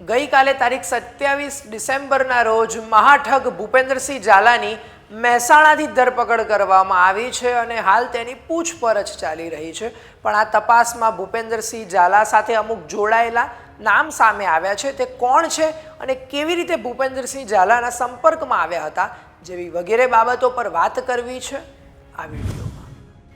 ગઈકાલે તારીખ સત્યાવીસ ડિસેમ્બરના રોજ મહાઠગ ભૂપેન્દ્રસિંહ ઝાલાની મહેસાણાથી ધરપકડ કરવામાં આવી છે અને હાલ તેની પૂછપરછ ચાલી રહી છે. પણ આ તપાસમાં ભૂપેન્દ્રસિંહ ઝાલા સાથે અમુક જોડાયેલા નામ સામે આવ્યા છે. તે કોણ છે અને કેવી રીતે ભૂપેન્દ્રસિંહ ઝાલાના સંપર્કમાં આવ્યા હતા જેવી વગેરે બાબતો પર વાત કરવી છે આ વિડીયોમાં.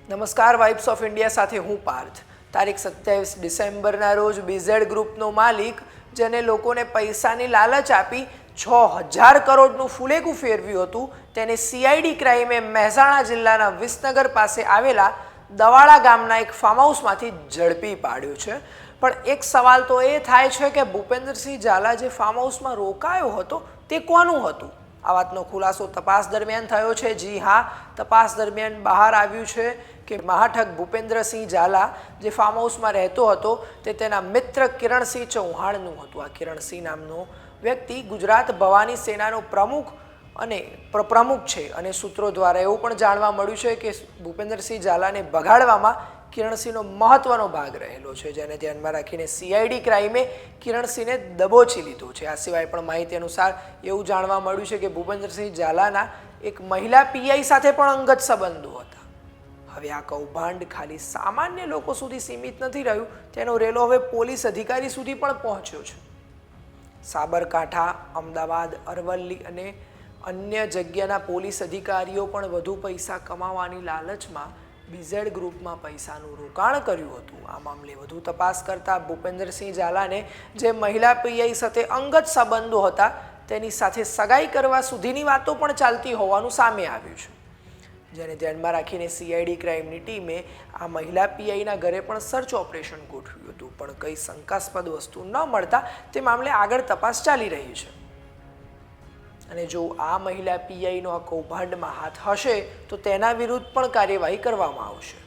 નમસ્કાર, વાઇબ્સ ઓફ ઇન્ડિયા સાથે હું પાર્થ. તારીખ સત્યાવીસ ડિસેમ્બરના રોજ બીઝેડ ગ્રુપનો માલિક જેને લોકોને પૈસાની લાલચ આપી છ હજાર કરોડનું ફૂલેકું ફેરવ્યું હતું, તેને સીઆઈડી ક્રાઇમે મહેસાણા જિલ્લાના વિસનગર પાસે આવેલા દવાળા ગામના એક ફાર્મ હાઉસમાંથી ઝડપી પાડ્યો છે. પણ એક સવાલ તો એ થાય છે કે ભૂપેન્દ્રસિંહ ઝાલા જે ફાર્મ હાઉસમાં રોકાયો હતો, તે કોનું હતું? આ વાતનો ખુલાસો તપાસ દરમિયાન થયો છે. જી હા, તપાસ દરમિયાન બહાર આવ્યું છે કે મહાઠક ભૂપેન્દ્રસિંહ ઝાલા જે ફાર્મ હાઉસમાં રહેતો હતો તે તેના મિત્ર કિરણસિંહ ચૌહાણનું હતું. આ કિરણસિંહ નામનો વ્યક્તિ ગુજરાત ભવાની સેનાનો પ્રમુખ અને પ્ર- પ્રમુખ છે. અને સૂત્રો દ્વારા એવું પણ જાણવા મળ્યું છે કે ભૂપેન્દ્રસિંહ ઝાલાને ભગાડવામાં કિરણસિંહનો મહત્વનો ભાગ રહેલો છે. જેને ધ્યાનમાં રાખીને સીઆઈડી ક્રાઇમે કિરણસિંહને દબોચી લીધો છે. આ સિવાય પણ માહિતી અનુસાર એવું જાણવા મળ્યું છે કે ભૂપેન્દ્રસિંહ ઝાલાના એક મહિલા પીઆઈ સાથે પણ અંગત સંબંધો હતા. હવે આ કૌભાંડ ખાલી સામાન્ય લોકો સુધી સીમિત નથી રહ્યું, તેનો રેલો હવે પોલીસ અધિકારી સુધી પણ પહોંચ્યો છે. સાબરકાંઠા, અમદાવાદ, અરવલ્લી અને અન્ય જગ્યાના પોલીસ અધિકારીઓ પણ વધુ પૈસા કમાવાની લાલચમાં બીઝેડ ગ્રુપમાં પૈસાનું રોકાણ કર્યું હતું. આ મામલે વધુ તપાસ કરતા ભૂપેન્દ્રસિંહ ઝાલાને, જે મહિલા પીઆઈ સાથે અંગત સંબંધો હતા, તેની સાથે સગાઈ કરવા સુધીની વાતો પણ ચાલતી હોવાનું સામે આવ્યું છે. જેને ધ્યાનમાં રાખીને સીઆઈડી ક્રાઇમની ટીમે આ મહિલા પીઆઈના ઘરે પણ સર્ચ ઓપરેશન ગોઠવ્યું હતું. પણ કંઈ શંકાસ્પદ વસ્તુ ન મળતા તે મામલે આગળ તપાસ ચાલી રહી છે. અને જો આ મહિલા પીઆઈનો આ કૌભાંડમાં હાથ હશે, તો તેના વિરુદ્ધ પણ કાર્યવાહી કરવામાં આવશે.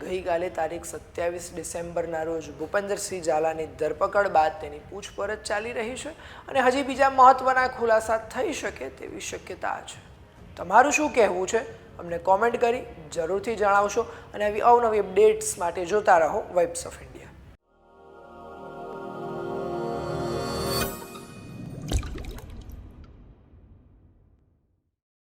ગઈકાલે તારીખ સત્યાવીસ ડિસેમ્બરના રોજ ભૂપેન્દ્રસિંહ ઝાલાની ધરપકડ બાદ તેની પૂછપરછ ચાલી રહી છે અને હજી બીજા મહત્વના ખુલાસા થઈ શકે તેવી શક્યતા છે. તમારું શું કહેવું છે? અમને કોમેન્ટ કરી, જરૂરથી જણાવશો અને આવી અવનવી અપડેટ્સ માટે જોતા રહો વાઇબ્સ ઓફ ઇન્ડિયા